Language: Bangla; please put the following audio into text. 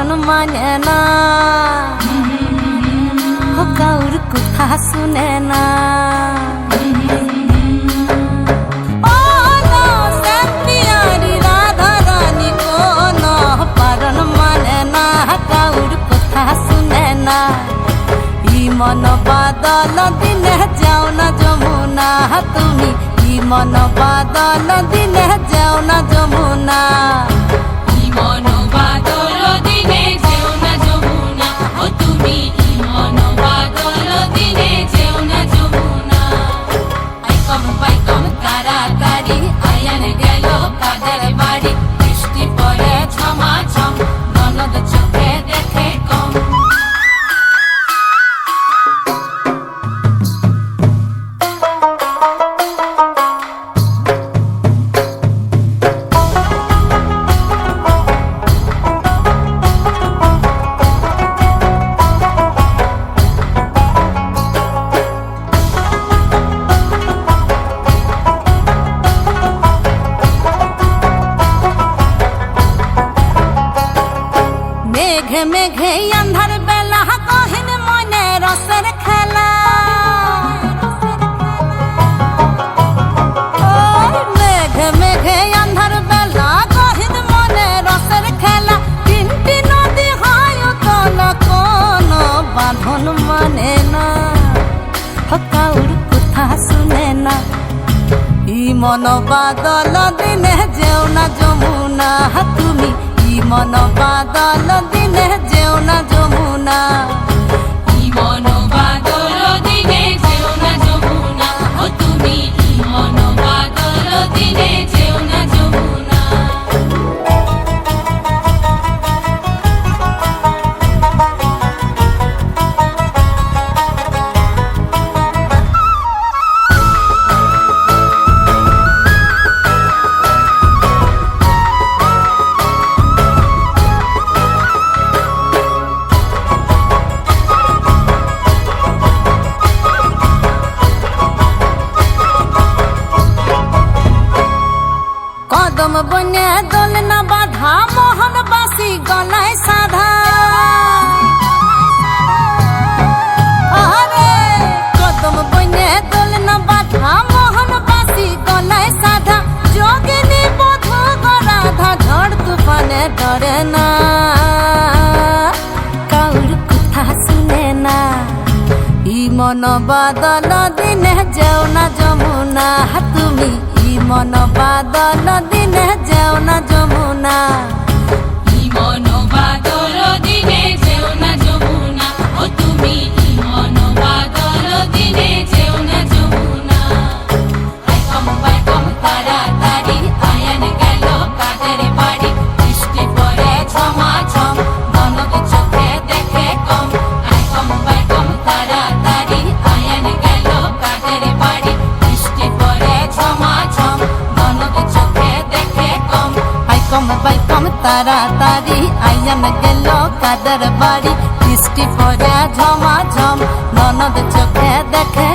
বারণ মানে না কাউর কথা শুনে না মানে বাদল দিনে যাও না যমুনা তুমি ই মন বাদল দিনে যাও না মেঘে মেঘে আন্ধার বেলা কহিন মনে রসের খেলা। মেঘে মেঘে বেলা মনে খেলা। বাঁধন মানে না। ই মন বাদল দিনে যেও না যমুনা। তুমি মন বাদল দিনে যেও না যমুনা। বনে দোল না বাধা মোহন বাসি গলায় সাধা। কদম বনে দোল না বাধা মোহন বাসি গলায় সাধা। যোগিনী বধু গরাধা, ঝড় তুফানে ডরে না। কাউর কথা শুনে না ই মন বাদল দিনে যাও না যমুনা। তুমি মন বাদল দিনে যাও না যমুনা। কম বাই কম তাড়াতাড়ি আইয়ান গেল কাদের বাড়ি বৃষ্টি পরে ঝমা ঝম ননদ চোখে দেখে